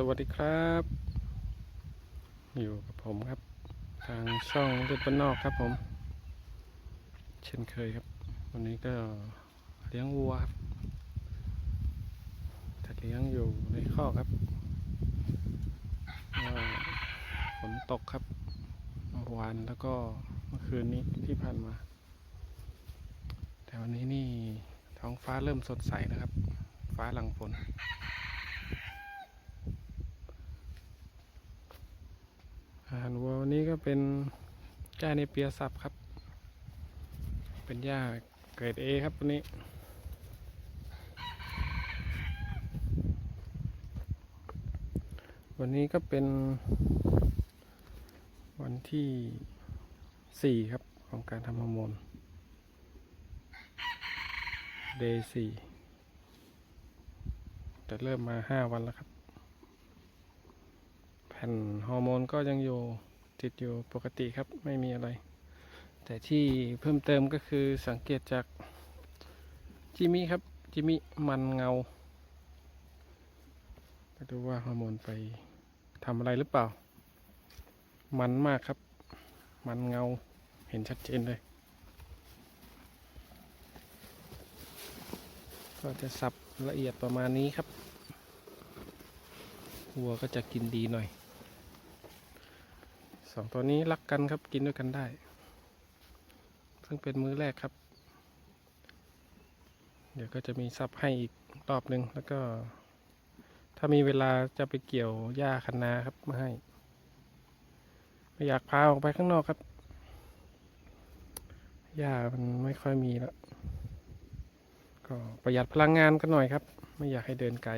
สวัสดีครับ อยู่กับผมครับ ทางช่องเลือดบ้านนอกครับผม เช่นเคยครับ วันนี้ก็เลี้ยงวัวครับแต่เลี้ยงอยู่ในข้อครับฝนตกครับเมื่อวานแล้วก็เมื่อคืนนี้ที่ผ่านมา แต่วันนี้นี่ท้องฟ้าเริ่มสดใสนะครับ ฟ้าหลังฝน อาหารวัววันนี้ก็เป็นหญ้าในเปียสับครับ เป็นหญ้าเกรดเอครับวันนี้วันนี้ก็เป็นวันที่สี่ครับของการทำฮอร์โมน เดย์สี่แต่เริ่มมาห้าวันแล้วครับ นฮอร์โมนก็ยังอยู่ติดอยู่ปกติครับไม่มีอะไร แต่ที่เพิ่มเติมก็คือสังเกตจากจิมิครับจิมิมันเงาไปดูว่าฮอร์โมนไปทำอะไรหรือเปล่า มันมากครับ มันเงาเห็นชัดเจนเลย ก็จะสับละเอียดประมาณนี้ครับวัวก็จะกินดีหน่อย สองตัวนี้รักกันครับกินด้วยกันได้เพิ่งเป็นมื้อแรกครับ เดี๋ยวก็จะมีซับให้อีกรอบหนึ่งแล้วก็ ถ้ามีเวลาจะไปเกี่ยวหญ้าคันนาครับมาให้ไม่อยากพาออกไปข้างนอกครับหญ้ามันไม่ค่อยมีแล้วก็ประหยัดพลังงานกันหน่อยครับ ไม่อยากให้เดินไกล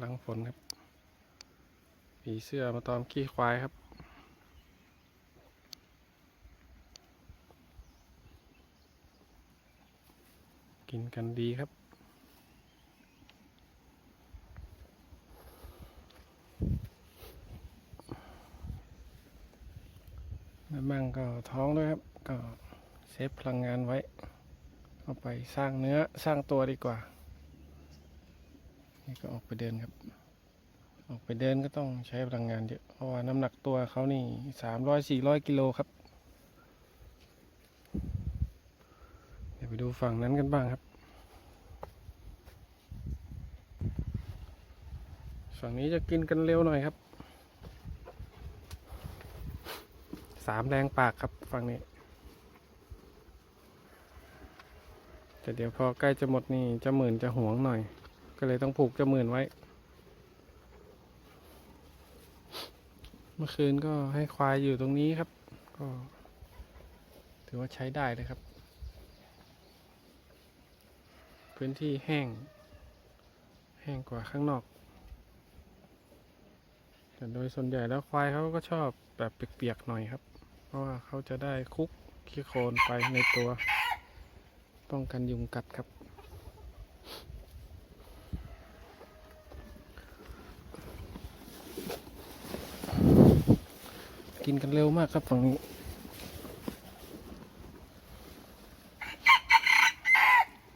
หลังฝนครับผีเสื้อมาตอมขี้ควายครับ กินกันดีครับแล้วมั่งก็ท้องด้วยครับ ก็เซฟพลังงานไว้ เอาไปสร้างเนื้อสร้างตัวดีกว่า นี่ก็ออกไปเดินครับ ออกไปเดินก็ต้องใช้พลังงานเยอะ เพราะว่าน้ำหนักตัวเขานี่สามร้อยสี่ร้อยกิโลครับ เดี๋ยวไปดูฝั่งนั้นกันบ้างครับ ฝั่งนี้จะกินกันเร็วหน่อยครับ สามแรงปากครับฝั่งนี้แต่เดี๋ยวพอใกล้จะหมดนี่จะหมื่นจะหวงหน่อย ก็เลยต้องผูกเจ้าหมื่นไว้ เมื่อคืนก็ให้ควายอยู่ตรงนี้ครับ ก็ ถือว่าใช้ได้เลยครับ พื้นที่แห้ง แห้งกว่าข้างนอก แต่โดยส่วนใหญ่แล้วควายเขาก็ชอบแบบเปียกๆหน่อยครับ เพราะว่าเขาจะได้คลุกขี้โคลนไปในตัว ป้องกันยุงกัดครับ กินกันเร็วมากครับฝั่งนี้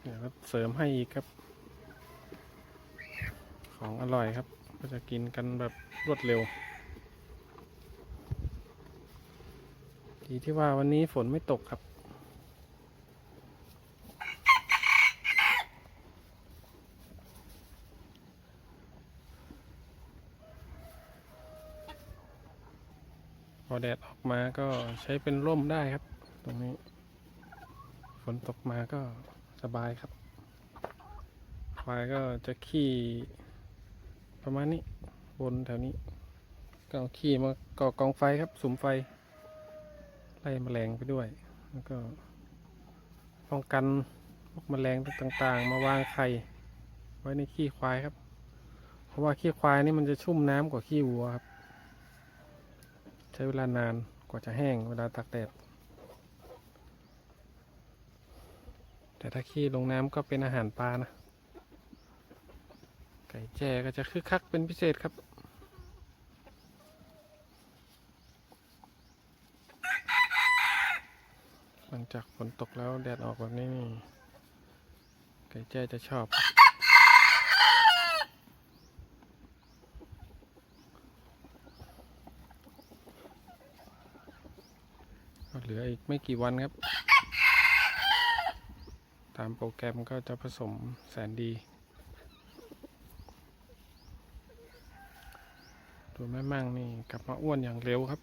เดี๋ยวก็เสริมให้อีกครับ ของอร่อยครับ ก็จะกินกันแบบรวดเร็ว ดีที่ว่าวันนี้ฝนไม่ตกครับ อแดดออกมาก็ใช้เป็นร่มได้ครับ ตรงนี้ ฝนตกมาก็สบายครับควายก็จะขี่ประมาณนี้วนแถวนี้ ก็ขี่มาก่อกองไฟครับสุมไฟ ไล่แมลงไปด้วย แล้วก็ป้องกันพวกแมลงต่างๆ มาวางไข่ไว้ในขี้ควายครับ เพราะว่าขี้ควายนี่มันจะชุ่มน้ำกว่าขี้วัวครับ ช้เวลานานกว่าจะแห้งเวลาตากแดด แต่ถ้าขี้ลงน้ำก็เป็นอาหารปลานะ ไก่แจ้ก็จะคึกคักเป็นพิเศษครับหลังจากฝนตกแล้วแดดออกแบบนี้ ไก่แจ้จะชอบ เหลืออีกไม่กี่วันครับ ตามโปรแกรมก็จะผสมแสนดี ตัวแม่มั่งนี่กลับมาอ้วนอย่างเร็วครับ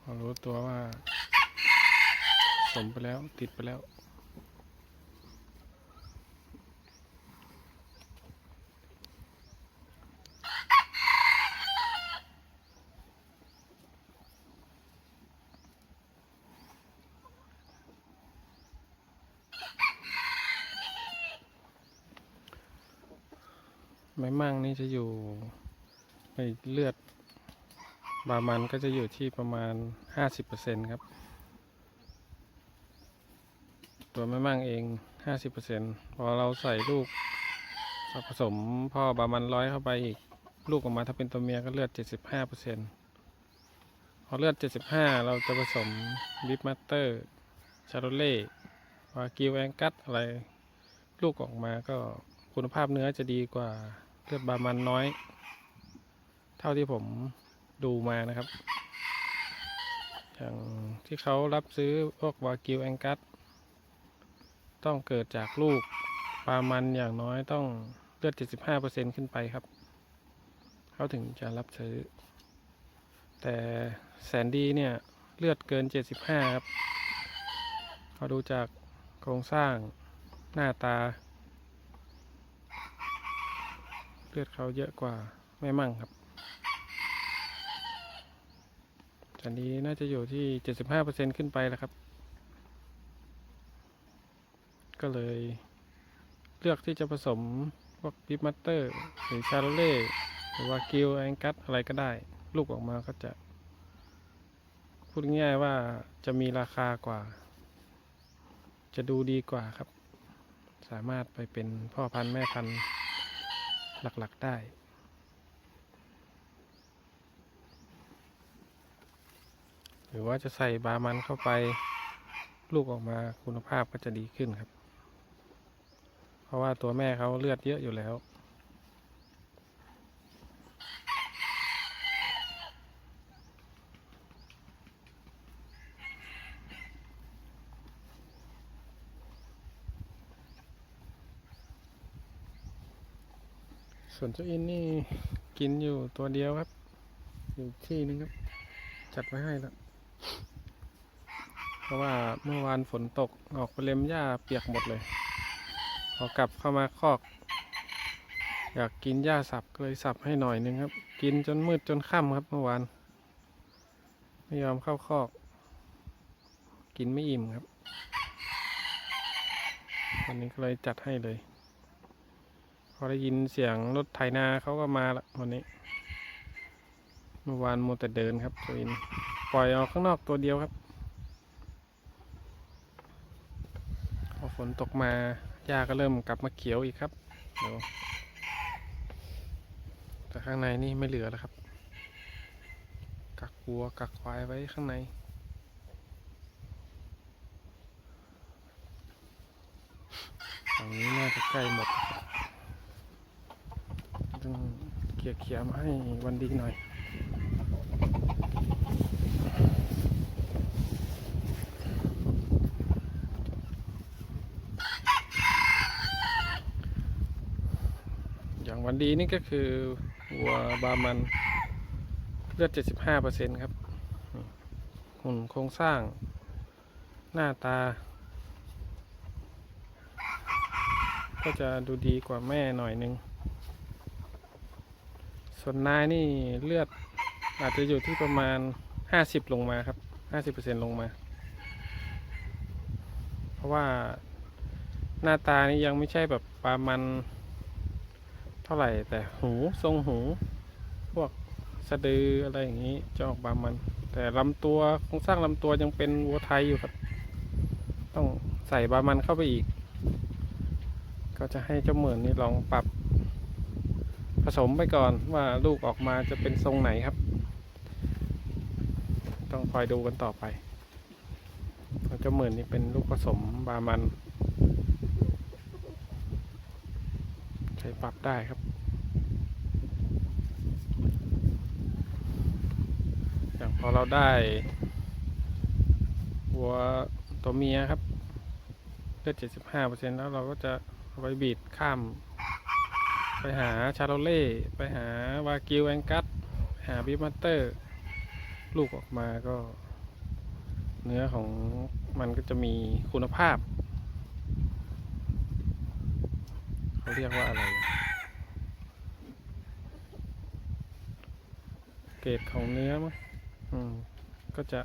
พอรู้ตัวว่า สมไปแล้วติดไปแล้ว ไม้มั่งนี่จะอยู่ในเลือดบามันก็จะอยู่ที่ประมาณ 50%ครับ ตัวแม่มั่งเอง 50%พอเราใส่ลูกผสมพ่อบามันร้อยเข้าไปอีก ลูกออกมาถ้าเป็นตัวเมียก็เลือด 75%พอเลือด 75 เราจะผสมบิฟมัตเตอร์ ชาโรเล่วากิวแองกัสอะไร ลูกออกมาก็ คุณภาพเนื้อจะดีกว่าเลือดบามันน้อย เท่าที่ผมดูมานะครับ อย่างที่เขารับซื้อพวกวากิวแองกัสต้องเกิดจากลูกปลามันอย่างน้อยต้องเลือด 75%ขึ้นไปครับ เขาถึงจะรับซื้อ แต่แสนดีเนี่ยเลือดเกิน 75 ครับเขาดูจากโครงสร้างหน้าตา เลือดเขาเยอะกว่าแม่มั่งครับอันนี้น่าจะอยู่ที่ 75%ขึ้นไปแล้วครับ ก็เลยเลือกที่จะผสมพวกบิมัตเตอร์หรือชาโรเล่หรือว่ากิลแองกัสอะไรก็ได้ ลูกออกมาก็จะ พูดง่ายๆว่าจะมีราคากว่า จะดูดีกว่าครับ สามารถไปเป็นพ่อพันธุ์แม่พันธุ์ หลัก ๆ ได้ หรือว่าจะใส่บามันเข้าไปลูกออกมาคุณภาพก็จะดีขึ้นครับ เพราะว่าตัวแม่เขาเลือดเยอะอยู่แล้ว ส่วนเจ้าอินนี่กินอยู่ตัวเดียวครับ อยู่ที่นึงครับ จัดไว้ให้แล้วเพราะว่าเมื่อวานฝนตกออกไปเล็มหญ้าเปียกหมดเลย พอกลับเข้ามาคอก อยากกินหญ้าสับเลยสับให้หน่อยนึงครับ กินจนมืดจนค่ำครับ เมื่อวานไม่ยอมเข้าคอก กินไม่อิ่มครับวันนี้ก็เลยจัดให้เลย อได้ยินเสียงรถไถนาเขาก็มาละวันนี้ เมื่อวานโมวแต่เดินครับตัวอินปล่อยออกข้างนอกตัวเดียวครับพอฝนตกมาหญ้าก็เริ่มกลับมาเขียวอีกครับเดี๋ยวแต่ข้างในนี่ไม่เหลือแล้วครับ กักวัวกักควายไว้ข้างในฝั่งนี้น่าจะใกล้หมดครับต้อง เขี่ยเขี่ยมาให้วันดีหน่อย อย่างวันดีนี่ก็คือวัวบามันเลือด 75%ครับ หุ่นโครงสร้าง หน้าตา ก็จะดูดีกว่าแม่หน่อยนึง ส่วนนายนี่เลือดอาจจะอยู่ที่ประมาณ 50 ลงมาครับ 50%ลงมา เพราะว่าหน้าตานี่ยังไม่ใช่แบบปลามันเท่าไหร่แต่หูทรงหู พวกสะดืออะไรอย่างนี้จะออกบามัน แต่ลำตัวโครงสร้างลำตัวยังเป็นวัวไทยอยู่ครับ ต้องใส่บามันเข้าไปอีก ก็จะให้เจ้าเหมือนนี่ลองปรับ ผสมไปก่อนว่าลูกออกมาจะเป็นทรงไหนครับ ต้องคอยดูกันต่อไปว่าเจ้าหมื่นนี่เป็นลูกผสมบามัน ใช้ปรับได้ครับ อย่างพอเราได้วัวตัวเมียครับเลือด 75%แล้วเราก็จะเอาไปบีดข้าม ไปหาชาโรเล่ ไปหาวากิวแองกัสหาบิมัตเตอร์ ลูกออกมาก็ เนื้อของมันก็จะมีคุณภาพ เขาเรียกว่าอะไร เกรดของเนื้อมั้งก็จะ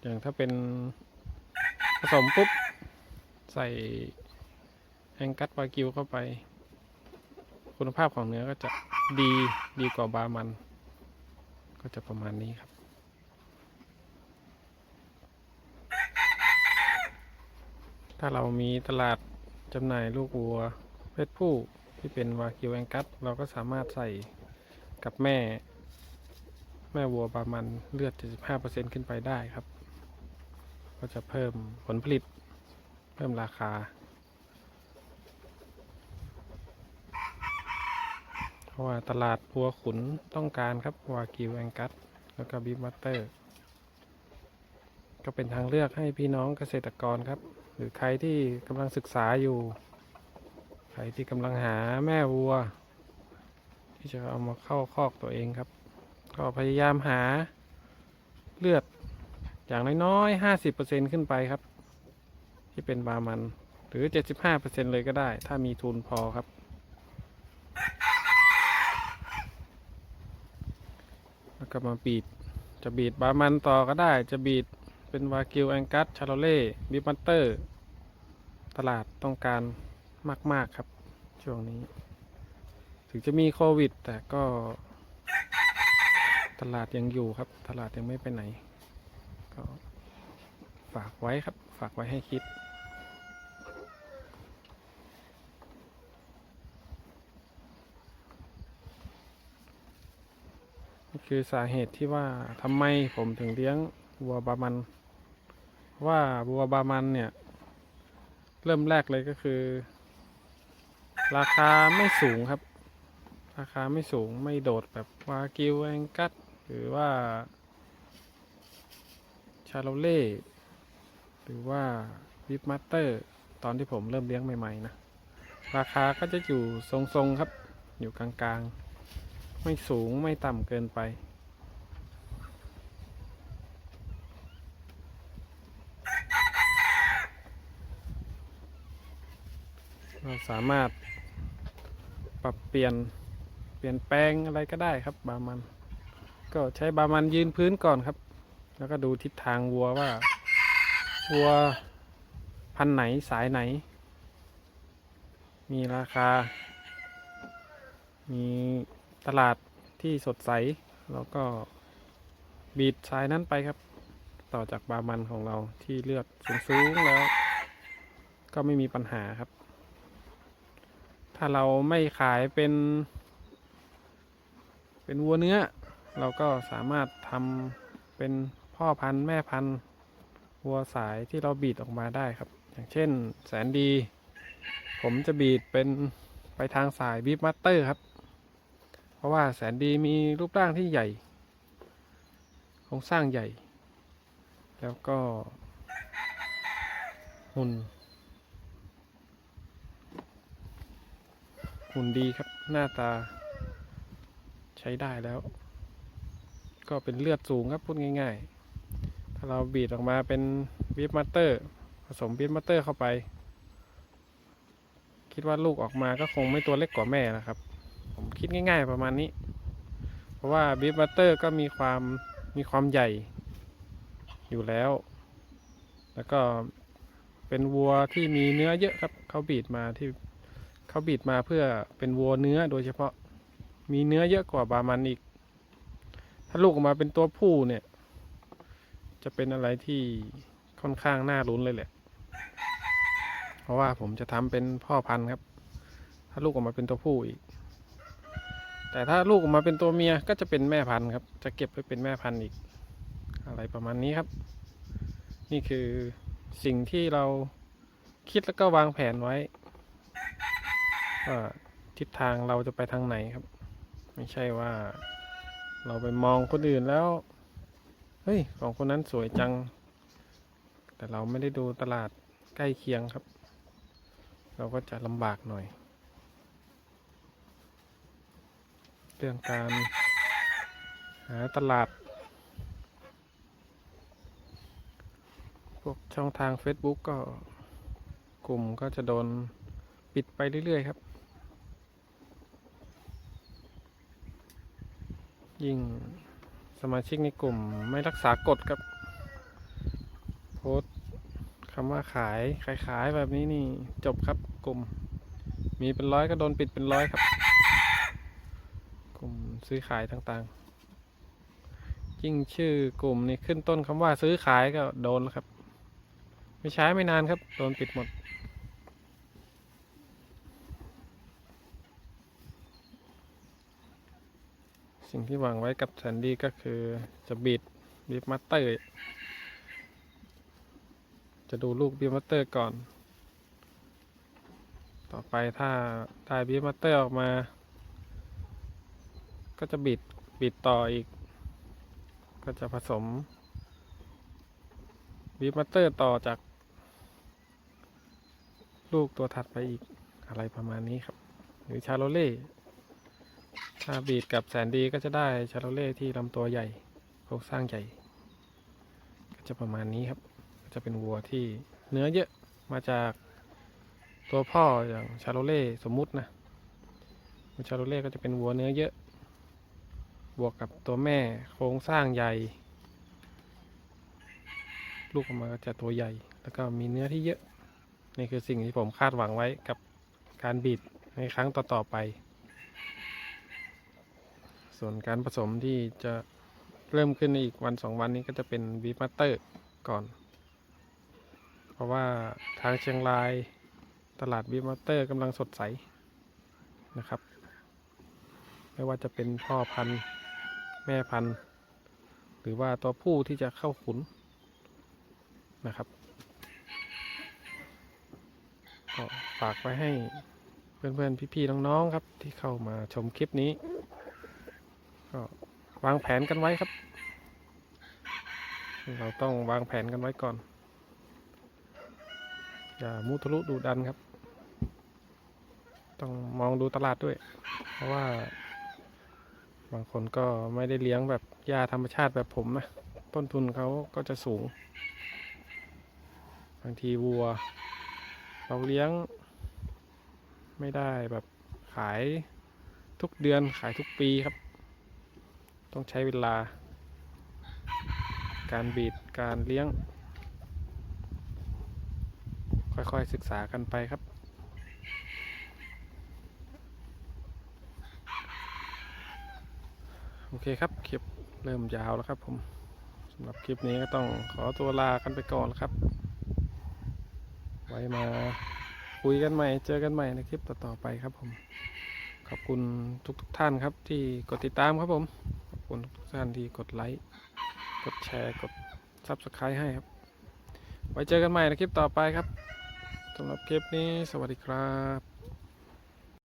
อย่างถ้าเป็นผสมปุ๊บ ใส่ แองกัสวากิวเข้าไป คุณภาพของเนื้อก็จะดีดีกว่าบามัน ก็จะประมาณนี้ครับถ้าเรามีตลาดจำหน่ายลูกวัวเพศผู้ที่เป็นวากิวแองกัสเราก็สามารถใส่กับแม่ แม่วัวบามันเลือด 75%ขึ้นไปได้ครับ ก็จะเพิ่มผลผลิต เพิ่มราคา เพราะว่าตลาดวัวขุนต้องการครับวากิวแองกัสแล้วก็บีฟมัตเตอร์ ก็เป็นทางเลือกให้พี่น้องเกษตรกรครับ หรือใครที่กำลังศึกษาอยู่ ใครที่กำลังหาแม่วัว ที่จะเอามาเข้าคอกตัวเองครับ ก็พยายามหาเลือดอย่างน้อยๆห้าสิบเปอร์เซ็นขึ้นไปครับ ที่เป็นบามัน หรือเจ็ดสิบห้าเปอร์เซ็นเลยก็ได้ ถ้ามีทุนพอครับ แล้ว ก็มาบีดจะบีดบามันต่อก็ได้ จะบีดเป็นวากิวแองกัสชาโรเล่บิบัตเตอร์ ตลาดต้องการมาก ๆ ครับ ช่วงนี้ ถึงจะมีโควิด แต่ก็ ตลาดยังอยู่ครับ ตลาดยังไม่ไปไหน ก็ฝากไว้ครับ ฝากไว้ให้คิด คือสาเหตุที่ว่าทำไมผมถึงเลี้ยงวัวบามัน ว่าวัวบามันเนี่ย เริ่มแรกเลยก็คือ ราคาไม่สูงครับ ราคาไม่สูงไม่โดดแบบวากิวแองกัสหรือว่า ชาโลเล่หรือว่าวิปมาสเตอร์ ตอนที่ผมเริ่มเลี้ยงใหม่ ๆ นะ ราคาก็จะอยู่ทรง ๆ ครับ อยู่กลาง ๆ ไม่สูงไม่ต่ำเกินไป เราสามารถปรับเปลี่ยนเปลี่ยนแปลงอะไรก็ได้ครับ บามัน ก็ใช้บามันยืนพื้นก่อนครับ แล้วก็ดูทิศทางวัวว่า วัวพันไหนสายไหน มีราคา มี ตลาดที่สดใส แล้วก็บีดสายนั้นไปครับ ต่อจากบามันของเราที่เลือดสูงๆแล้ว ก็ไม่มีปัญหาครับ ถ้าเราไม่ขายเป็น เป็นวัวเนื้อ เราก็สามารถทำเป็นพ่อพันธุ์แม่พันธุ์วัวสายที่เราบีดออกมาได้ครับ อย่างเช่นแสนดี ผมจะบีดเป็นไปทางสายบีฟมัตเตอร์ครับ ราะว่าแสนดีมีรูปร่างที่ใหญ่โครงสร้างใหญ่ แล้วก็หุ่นหุ่นดีครับหน้าตาใช้ได้แล้ว ก็เป็นเลือดสูงครับพูดง่าย ๆ ถ้าเราบีดออกมาเป็นบีฟมัตเตอร์ ผสมบีฟมัตเตอร์เข้าไป คิดว่าลูกออกมาก็คงไม่ตัวเล็กกว่าแม่นะครับ คิดง่าย ๆ ประมาณนี้ เพราะว่าบีฟมัตเตอร์ก็มีความมีความใหญ่อยู่แล้ว แล้วก็เป็นวัวที่มีเนื้อเยอะครับเขาบีดมาที่เขาบีดมาเพื่อเป็นวัวเนื้อโดยเฉพาะมีเนื้อเยอะกว่าบามันอีก ถ้าลูกออกมาเป็นตัวผู้เนี่ย จะเป็นอะไรที่ค่อนข้างน่าลุ้นเลยแหละ เพราะว่าผมจะทำเป็นพ่อพันธุ์ครับ ถ้าลูกออกมาเป็นตัวผู้อีก แต่ถ้าลูกออกมาเป็นตัวเมียก็จะเป็นแม่พันธุ์ครับ จะเก็บไว้เป็นแม่พันธุ์อีก อะไรประมาณนี้ครับ นี่คือสิ่งที่เราคิดแล้วก็วางแผนไว้ว่าทิศทางเราจะไปทางไหนครับ ไม่ใช่ว่า เราไปมองคนอื่นแล้ว เฮ้ย ของคนนั้นสวยจัง แต่เราไม่ได้ดูตลาดใกล้เคียงครับ เราก็จะลำบากหน่อย เรื่องการหาตลาด พวกช่องทาง Facebook ก็กลุ่มก็จะโดนปิดไปเรื่อย ๆ ครับ ยิ่งสมาชิกในกลุ่มไม่รักษากฎครับ โพสคำว่าขายขายขายแบบนี้นี่จบครับกลุ่ม มีเป็นร้อยก็โดนปิดเป็นร้อยครับ ซื้อขายต่างๆ ยิ่งชื่อกลุ่มนี่ขึ้นต้นคำว่าซื้อขายก็โดนแล้วครับ ไม่ใช้ไม่นานครับ โดนปิดหมด สิ่งที่หวังไว้กับแซนดี้ก็คือจะบีดบีบมัตเตอร์ จะดูลูกบีบมัตเตอร์ก่อน ต่อไปถ้าได้บีบมัตเตอร์ออกมา ก็จะบีดบีดต่ออีก ก็จะผสมบีบมัตเตอร์ต่อจาก ลูกตัวถัดไปอีกอะไรประมาณนี้ครับ หรือชาโลเล่ถ้าบีดกับแสนดีก็จะได้ชาโลเล่ที่ลำตัวใหญ่โครงสร้างใหญ่ ก็จะประมาณนี้ครับ ก็จะเป็นวัวที่เนื้อเยอะมาจากตัวพ่ออย่างชาโลเล่สมมุตินะชาโลเล่ก็จะเป็นวัวเนื้อเยอะ บวกกับตัวแม่โครงสร้างใหญ่ ลูกออกมาก็จะตัวใหญ่ แล้วก็มีเนื้อที่เยอะ นี่คือสิ่งที่ผมคาดหวังไว้กับการบีดในครั้งต่อๆไป ส่วนการผสมที่จะเริ่มขึ้นในอีกวันสองวันนี้ก็จะเป็นบีมัตเตอร์ก่อน เพราะว่าทางเชียงรายตลาดบีมัตเตอร์กำลังสดใสนะครับ ไม่ว่าจะเป็นพ่อพันธุ์ แม่พันธุ์หรือว่าตัวผู้ที่จะเข้าขุนนะครับก็ฝากไว้ให้เพื่อนๆพี่ๆน้องๆครับ ที่เข้ามาชมคลิปนี้ ก็วางแผนกันไว้ครับ เราต้องวางแผนกันไว้ก่อน อย่ามุทะลุดูดันครับ ต้องมองดูตลาดด้วย เพราะว่า บางคนก็ไม่ได้เลี้ยงแบบหญ้าธรรมชาติแบบผมนะต้นทุนเขาก็จะสูง บางทีวัว เราเลี้ยง ไม่ได้แบบขายทุกเดือนขายทุกปีครับ ต้องใช้เวลา การบีดการเลี้ยง ค่อยๆศึกษากันไปครับ โอเคครับ คลิปเริ่มยาวแล้วครับผมสำหรับคลิปนี้ก็ต้องขอตัวลากันไปก่อนครับ ไว้มาคุยกันใหม่ เจอกันใหม่ในคลิปต่อๆไปครับผม ขอบคุณทุกๆทท่านครับที่กดติดตามครับผม ขอบคุณทุกท่านที่กดไลค์ กดแชร์ กด Subscribe ให้ครับ ไว้เจอกันใหม่ในคลิปต่อไปครับสำหรับคลิปนี้ สวัสดีครับ